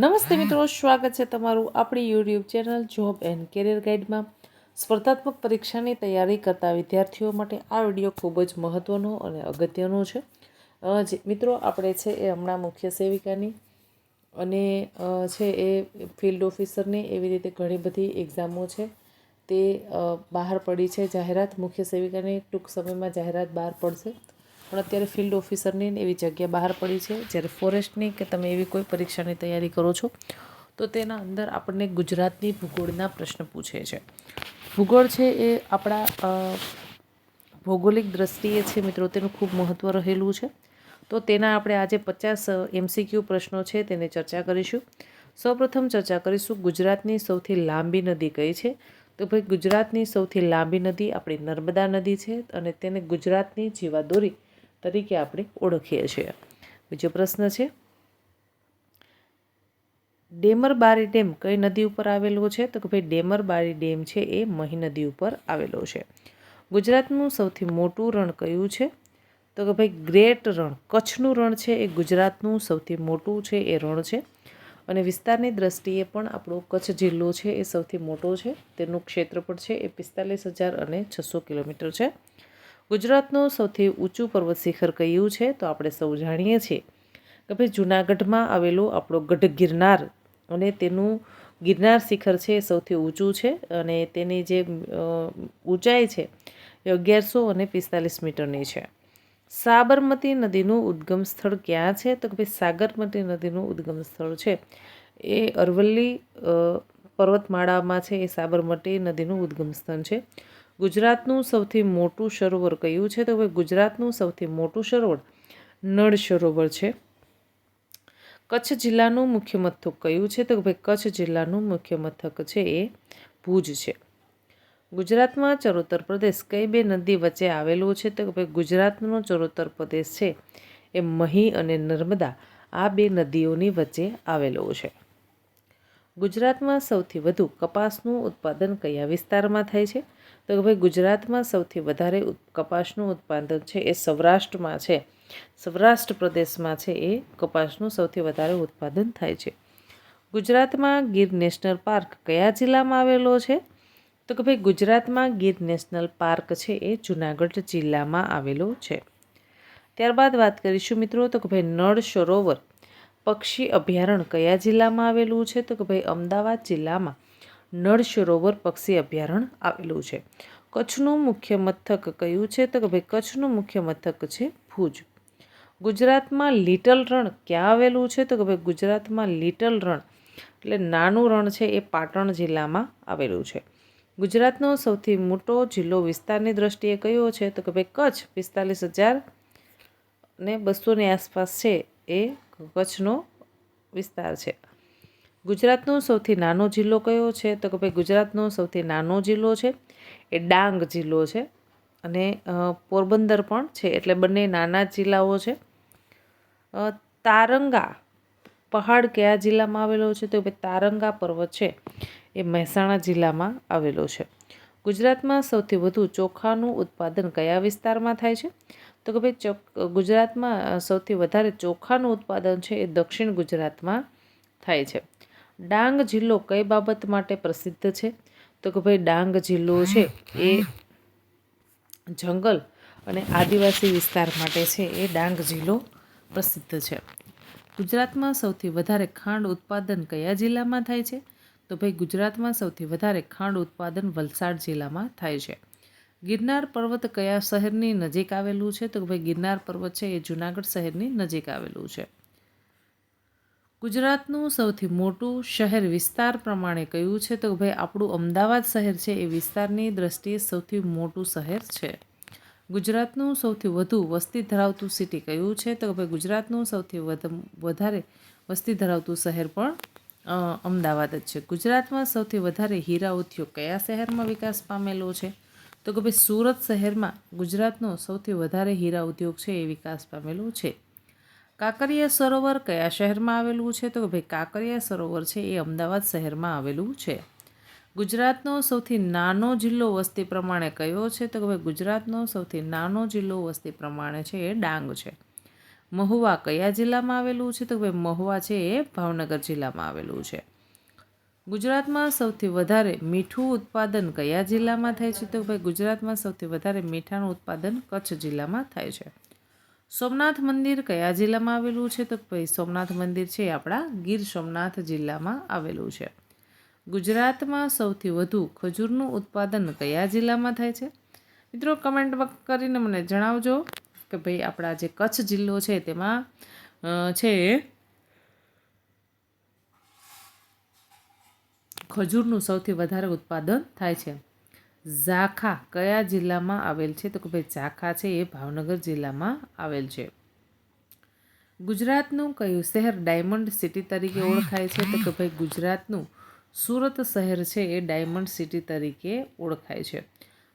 નમસ્તે મિત્રો, સ્વાગત છે તમારું આપણી YouTube channel job and career ગાઈડમાં સ્પર્ધાત્મક પરીક્ષાની તૈયારી કરતા વિદ્યાર્થીઓ માટે આ વીડિયો ખૂબ જ મહત્ત્વનો અને અગત્યનો છે. જે- મિત્રો, આપણે છે એ હમણાં મુખ્ય સેવિકાની અને છે એ ફિલ્ડ ઓફિસરની એવી રીતે ઘણી બધી એક્ઝામો છે. તે બહાર પડી છે. જાહેરાત મુખ્ય સેવિકાની ટૂંક સમયમાં જાહેરાત બહાર પડશે. પણ અત્યારે ફિલ્ડ ઓફિસરની એવી જગ્યા બહાર પડી છે. જ્યારે ફોરેસ્ટની કે તમે એવી કોઈ પરીક્ષાની તૈયારી કરો છો, તો તેના અંદર આપણને ગુજરાતની ભૂગોળના પ્રશ્ન પૂછે છે. ભૂગોળ છે એ આપણા ભૌગોલિક દ્રષ્ટિએ છે મિત્રો, તેનું ખૂબ મહત્ત્વ રહેલું છે. તો તેના આપણે આજે પચાસ એમસીક્યુ પ્રશ્નો છે તેને ચર્ચા કરીશું. સૌપ્રથમ ચર્ચા કરીશું ગુજરાતની સૌથી લાંબી નદી કઈ છે? તો ભાઈ ગુજરાતની સૌથી લાંબી નદી આપણી નર્મદા નદી છે અને તેને ગુજરાતની જીવાદોરી તરીકે આપણે ઓળખીએ છીએ. બીજો પ્રશ્ન છે, ડેમર બારી ડેમ કઈ નદી ઉપર આવેલો છે? તો કે ભાઈ ડેમર બારી ડેમ છે એ મહી નદી ઉપર આવેલો છે. ગુજરાતનું સૌથી મોટું રણ કયું છે? તો કે ભાઈ ગ્રેટ રણ, કચ્છનું રણ છે એ ગુજરાતનું સૌથી મોટું છે એ રણ છે. અને વિસ્તારની દ્રષ્ટિએ પણ આપણો કચ્છ જિલ્લો છે એ સૌથી મોટો છે. તેનું ક્ષેત્રફળ છે એ પિસ્તાલીસ હજાર અને છસો કિલોમીટર છે. ગુજરાતનું સૌથી ઊંચું પર્વત શિખર કયું છે તો આપણે સૌ જાણીએ છીએ કે ભાઈ જૂનાગઢમાં આવેલું આપણો ગઢ ગિરનાર અને તેનું ગિરનાર શિખર છે એ સૌથી ઊંચું છે અને તેની જે ઊંચાઈ છે એ અગિયારસો અને પિસ્તાલીસ મીટરની છે. સાબરમતી નદીનું ઉદ્ગમ સ્થળ ક્યાં છે? તો કે ભાઈ સાગરમતી નદીનું ઉદ્ગમ સ્થળ છે એ અરવલ્લી પર્વતમાળામાં છે એ સાબરમતી નદીનું ઉદ્ગમ સ્થળ છે. ગુજરાતનું સૌથી મોટું સરોવર કયું છે? તો ભાઈ ગુજરાતનું સૌથી મોટું સરોવર નળ સરોવર છે. કચ્છ જિલ્લાનું મુખ્ય મથક કયું છે? તો ભાઈ કચ્છ જિલ્લાનું મુખ્ય મથક છે એ ભુજ છે. ગુજરાતમાં ચરોતર પ્રદેશ કઈ બે નદી વચ્ચે આવેલો છે? તો ભાઈ ગુજરાતનો ચરોતર પ્રદેશ છે એ મહી અને નર્મદા આ બે નદીઓની વચ્ચે આવેલો છે. ગુજરાતમાં સૌથી વધુ કપાસનું ઉત્પાદન કયા વિસ્તારમાં થાય છે? તો કે ભાઈ ગુજરાતમાં સૌથી વધારે કપાસનું ઉત્પાદન છે એ સૌરાષ્ટ્રમાં છે. સૌરાષ્ટ્ર પ્રદેશમાં છે એ કપાસનું સૌથી વધારે ઉત્પાદન થાય છે. ગુજરાતમાં ગીર નેશનલ પાર્ક કયા જિલ્લામાં આવેલો છે? તો કે ભાઈ ગુજરાતમાં ગીર નેશનલ પાર્ક છે એ જુનાગઢ જિલ્લામાં આવેલો છે. ત્યારબાદ વાત કરીશું મિત્રો, તો કે ભાઈ નળ સરોવર પક્ષી અભયારણ્ય કયા જિલ્લામાં આવેલું છે? તો કે ભાઈ અમદાવાદ જિલ્લામાં. નળ સરોવર પક્ષી અભયારણ્ય આવેલું છે. કચ્છનું મુખ્ય મથક કયું છે? તો કે ભાઈ, કચ્છનું મુખ્ય મથક છે ભુજ. ગુજરાતમાં લિટલ રણ ક્યાં આવેલું છે? તો કે ભાઈ, ગુજરાતમાં લિટલ રણ એટલે નાનું રણ છે એ પાટણ જિલ્લામાં આવેલું છે. ગુજરાતનો સૌથી મોટો જિલ્લો વિસ્તારની દ્રષ્ટિએ કયો છે? તો કે ભાઈ, કચ્છ પિસ્તાલીસ હજાર ને બસોની આસપાસ છે એ કચ્છનો વિસ્તાર છે. ગુજરાતનો સૌથી નાનો જિલ્લો કયો છે? તો કે ભાઈ ગુજરાતનો સૌથી નાનો જિલ્લો છે, એ ડાંગ જિલ્લો છે અને પોરબંદર પણ છે, એટલે બંને નાના જિલ્લાઓ છે. તારંગા પહાડ કયા જિલ્લામાં આવેલો છે? તો ભાઈ તારંગા પર્વત છે, એ મહેસાણા જિલ્લામાં આવેલો છે. ગુજરાતમાં સૌથી વધુ ચોખાનું ઉત્પાદન કયા વિસ્તારમાં થાય છે? તો કે ભાઈ ચોક, ગુજરાતમાં સૌથી વધારે ચોખાનું ઉત્પાદન છે એ દક્ષિણ ગુજરાતમાં થાય છે. ડાંગ જિલ્લો કઈ બાબત માટે પ્રસિદ્ધ છે? તો કે ભાઈ ડાંગ જિલ્લો છે એ જંગલ અને આદિવાસી વિસ્તાર માટે છે એ ડાંગ જિલ્લો પ્રસિદ્ધ છે. ગુજરાતમાં સૌથી વધારે ખાંડ ઉત્પાદન કયા જિલ્લામાં થાય છે? તો ભાઈ ગુજરાતમાં સૌથી વધારે ખાંડ ઉત્પાદન વલસાડ જિલ્લામાં થાય છે. ગિરનાર પર્વત કયા શહેરની નજીક આવેલું છે? તો ભાઈ ગિરનાર પર્વત છે એ જુનાગઢ શહેરની નજીક આવેલું છે. ગુજરાતનું સૌથી મોટું શહેર વિસ્તાર પ્રમાણે કયું છે? તો ભાઈ, આપણું અમદાવાદ શહેર છે, એ વિસ્તારની દ્રષ્ટિએ સૌથી મોટું શહેર છે. ગુજરાતનું સૌથી વધુ વસ્તી ધરાવતું સિટી કયું છે? તો ભાઈ, ગુજરાતનું સૌથી વધ- વધારે વસ્તી ધરાવતું શહેર પણ અમદાવાદ જ છે. ગુજરાતમાં સૌથી વધારે હીરા ઉદ્યોગ કયા શહેરમાં વિકાસ પામેલો છે? તો કે ભાઈ, સુરત શહેરમાં ગુજરાતનો સૌથી વધારે હીરા ઉદ્યોગ છે, એ વિકાસ પામેલો છે. કાંકરિયા સરોવર કયા શહેરમાં આવેલું છે? તો ભાઈ કાંકરિયા સરોવર છે એ અમદાવાદ શહેરમાં આવેલું છે. ગુજરાતનો સૌથી નાનો જિલ્લો વસ્તી પ્રમાણે કયો છે? તો ભાઈ ગુજરાતનો સૌથી નાનો જિલ્લો વસ્તી પ્રમાણે છે એ ડાંગ છે. મહુવા કયા જિલ્લામાં આવેલું છે? તો ભાઈ મહુવા છે એ ભાવનગર જિલ્લામાં આવેલું છે. ગુજરાતમાં સૌથી વધારે મીઠું ઉત્પાદન કયા જિલ્લામાં થાય છે? તો ભાઈ ગુજરાતમાં સૌથી વધારે મીઠાનું ઉત્પાદન કચ્છ જિલ્લામાં થાય છે. સોમનાથ મંદિર કયા જિલ્લામાં આવેલું છે? તો ભાઈ, સોમનાથ મંદિર છે આપણા ગીર સોમનાથ જિલ્લામાં આવેલું છે. ગુજરાતમાં સૌથી વધુ ખજૂરનું ઉત્પાદન કયા જિલ્લામાં થાય છે? મિત્રો કમેન્ટ કરીને મને જણાવજો કે ભાઈ, આપણા જે કચ્છ જિલ્લો છે તેમાં છે ખજૂરનું સૌથી વધારે ઉત્પાદન થાય છે. ઝાખા કયા જિલ્લામાં આવેલ છે? તો કે ભાઈ ઝાખા છે એ ભાવનગર જિલ્લામાં આવેલ છે. ગુજરાતનું કયું શહેર ડાયમંડ સિટી તરીકે ઓળખાય છે? તો કે ભાઈ ગુજરાતનું સુરત શહેર છે એ ડાયમંડ સિટી તરીકે ઓળખાય છે.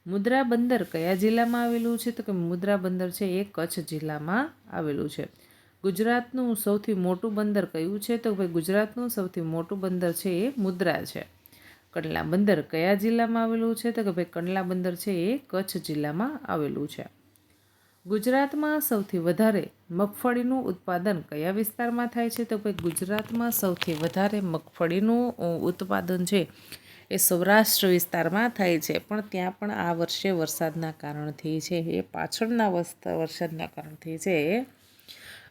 મુદ્રા બંદર કયા જિલ્લામાં આવેલું છે? તો કે મુદ્રા બંદર છે એ કચ્છ જિલ્લામાં આવેલું છે. ગુજરાતનું સૌથી મોટું બંદર કયું છે? તો ભાઈ ગુજરાતનું સૌથી મોટું બંદર છે એ મુદ્રા છે. કંડલા બંદર કયા જિલ્લામાં આવેલું છે? તો કે ભાઈ કંડલા બંદર છે એ કચ્છ જિલ્લામાં આવેલું છે. ગુજરાતમાં સૌથી વધારે મગફળીનું ઉત્પાદન કયા વિસ્તારમાં થાય છે? તો ભાઈ ગુજરાતમાં સૌથી વધારે મગફળીનું ઉત્પાદન છે એ સૌરાષ્ટ્ર વિસ્તારમાં થાય છે. પણ ત્યાં પણ આ વર્ષે વરસાદના કારણથી છે, એ પાછળના વરસાદના કારણથી છે એ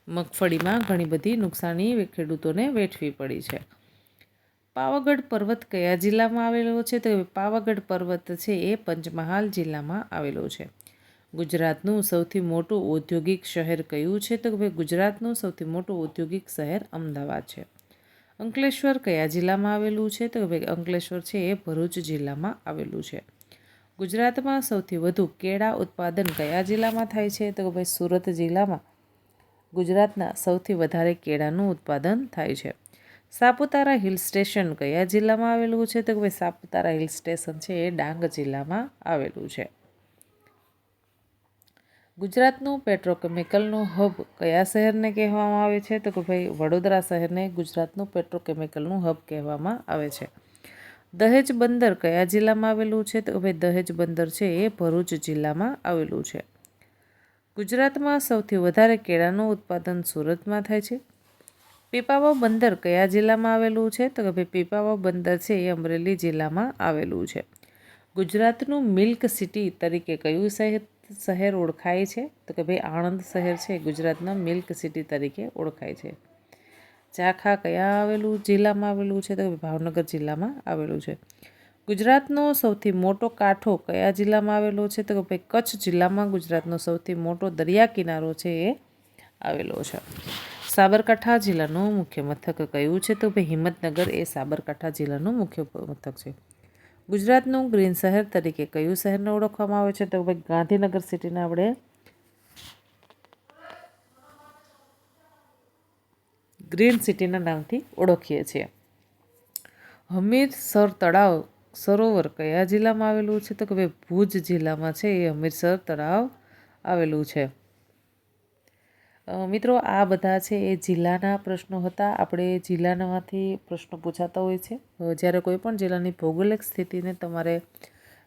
મગફળીમાં ઘણી બધી નુકસાની ખેડૂતોને વેઠવી પડી છે. પાવાગઢ પર્વત કયા જિલ્લામાં આવેલો છે? તો પાવાગઢ પર્વત છે એ પંચમહાલ જિલ્લામાં આવેલો છે. ગુજરાતનું સૌથી મોટું ઔદ્યોગિક શહેર કયું છે? તો ભાઈ ગુજરાતનું સૌથી મોટું ઔદ્યોગિક શહેર અમદાવાદ છે. અંકલેશ્વર કયા જિલ્લામાં આવેલું છે? તો ભાઈ અંકલેશ્વર છે એ ભરૂચ જિલ્લામાં આવેલું છે. ગુજરાતમાં સૌથી વધુ કેળા ઉત્પાદન કયા જિલ્લામાં થાય છે? તો ભાઈ સુરત જિલ્લામાં ગુજરાતના સૌથી વધારે કેળાનું ઉત્પાદન થાય છે. સાપુતારા હિલ સ્ટેશન કયા જિલ્લામાં આવેલું છે? તો ભાઈ સાપુતારા હિલ સ્ટેશન છે એ ડાંગ જિલ્લામાં આવેલું છે. ગુજરાતનું પેટ્રોકેમિકલનું હબ કયા શહેરને કહેવામાં આવે છે? તો કે ભાઈ વડોદરા શહેરને ગુજરાતનું પેટ્રોકેમિકલનું હબ કહેવામાં આવે છે. દહેજ બંદર કયા જિલ્લામાં આવેલું છે? તો ભાઈ દહેજ બંદર છે એ ભરૂચ જિલ્લામાં આવેલું છે. ગુજરાતમાં સૌથી વધારે કેળાનું ઉત્પાદન સુરતમાં થાય છે. પીપાવાવ બંદર કયા જિલ્લામાં આવેલું છે? તો કે ભાઈ પીપાવાવ બંદર છે એ અમરેલી જિલ્લામાં આવેલું છે. ગુજરાતનું મિલ્ક સિટી તરીકે કયું શહેર શહેર ઓળખાય છે? તો કે ભાઈ આણંદ શહેર છે, ગુજરાતના મિલ્ક સિટી તરીકે ઓળખાય છે. ચાખા કયા આવેલું જિલ્લામાં આવેલું છે? તો ભાવનગર જિલ્લામાં આવેલું છે. ગુજરાતનો સૌથી મોટો કાંઠો કયા જિલ્લામાં આવેલો છે? તો કે ભાઈ કચ્છ જિલ્લામાં ગુજરાતનો સૌથી મોટો દરિયા કિનારો છે એ આવેલો છે. સાબરકાંઠા જિલ્લાનું મુખ્ય મથક કયું છે? તો ભાઈ હિંમતનગર એ સાબરકાંઠા જિલ્લાનું મુખ્ય મથક છે. ગુજરાતનું ગ્રીન શહેર તરીકે કયું શહેરને ઓળખવામાં આવે છે? તો ભાઈ ગાંધીનગર સિટીને આપણે ગ્રીન સિટીના નામથી ઓળખીએ છીએ. હમીરસર તળાવ સરોવર કયા જિલ્લામાં આવેલું છે? તો કે ભાઈ ભુજ જિલ્લામાં છે એ હમીરસર તળાવ આવેલું છે. મિત્રો, આ બધા છે એ જિલ્લાના પ્રશ્નો હતા. આપણે જિલ્લાનામાંથી પ્રશ્નો પૂછાતા હોય છે જ્યારે કોઈ પણ જિલ્લાની ભૌગોલિક સ્થિતિને તમારે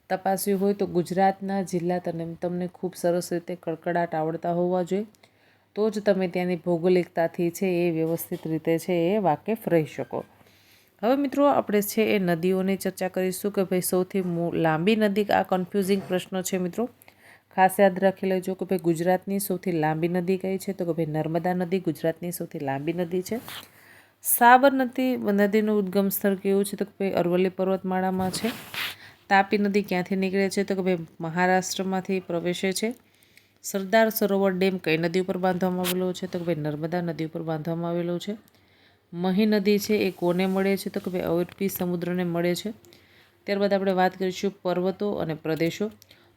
તપાસવી હોય તો ગુજરાતના જિલ્લા તને, તમને ખૂબ સરસ રીતે કડકડાટ આવડતા હોવા જોઈએ. તો જ તમે ત્યાંની ભૌગોલિકતાથી છે એ વ્યવસ્થિત રીતે છે એ વાકેફ રહી શકો. હવે મિત્રો, આપણે છે એ નદીઓની ચર્ચા કરીશું કે ભાઈ સૌથી લાંબી નદી આ કન્ફ્યુઝિંગ પ્રશ્નો છે મિત્રો. ખાસ યાદ રાખી લેજો કે ભાઈ ગુજરાતની સૌથી લાંબી નદી કઈ છે? તો કે ભાઈ નર્મદા નદી ગુજરાતની સૌથી લાંબી નદી છે. સાબરમતી નદીનું ઉદ્ગમ સ્થળ કેવું છે? તો કે ભાઈ અરવલ્લી પર્વતમાળામાં છે. તાપી નદી ક્યાંથી નીકળે છે? તો કે ભાઈ મહારાષ્ટ્રમાંથી પ્રવેશે છે. સરદાર સરોવર ડેમ કઈ નદી ઉપર બાંધવામાં આવેલો છે? તો કે ભાઈ નર્મદા નદી ઉપર બાંધવામાં આવેલો છે. મહી નદી છે એ કોને મળે છે? તો કે ભાઈ અરબી સમુદ્રને મળે છે. ત્યારબાદ આપણે વાત કરીશું પર્વતો અને પ્રદેશો.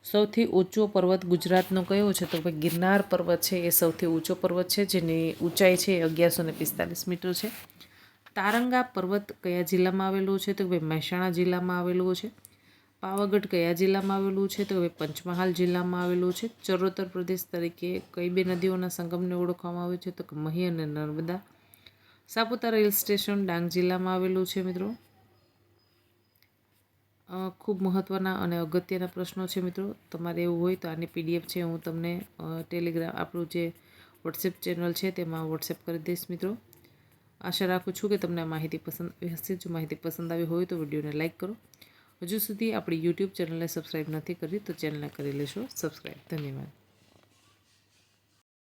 સૌથી ઊંચો પર્વત ગુજરાતનો કયો છે? તો ભાઈ ગિરનાર પર્વત છે, એ સૌથી ઊંચો પર્વત છે, જેની ઊંચાઈ છે અગિયારસો ને પિસ્તાલીસ મીટર છે. તારંગા પર્વત કયા જિલ્લામાં આવેલું છે? તો ભાઈ મહેસાણા જિલ્લામાં આવેલું છે. પાવાગઢ કયા જિલ્લામાં આવેલું છે? તો ભાઈ પંચમહાલ જિલ્લામાં આવેલું છે. ચરોતર પ્રદેશ તરીકે કઈ બે નદીઓના સંગમને ઓળખવામાં આવે છે? તો કે મહી અને નર્મદા. સાપુતારા હિલ સ્ટેશન ડાંગ જિલ્લામાં આવેલું છે મિત્રો. ખૂબ મહત્ત્વના અને અગત્યના પ્રશ્નો છે મિત્રો. તમારે એવું હોય તો આની પીડીએફ છે હું તમને ટેલિગ્રામ આપણું જે વોટ્સએપ ચેનલ છે તેમાં વોટ્સએપ કરી દઈશ મિત્રો. આશા રાખું છું કે તમને આ માહિતી પસંદ આવી હશે. જો માહિતી પસંદ આવી હોય તો વિડીયોને લાઇક કરો. હજુ સુધી આપણી યુટ્યુબ ચેનલને સબસ્ક્રાઈબ નથી કરી તો ચેનલને કરી લેશો. સબસ્ક્રાઈબ. ધન્યવાદ.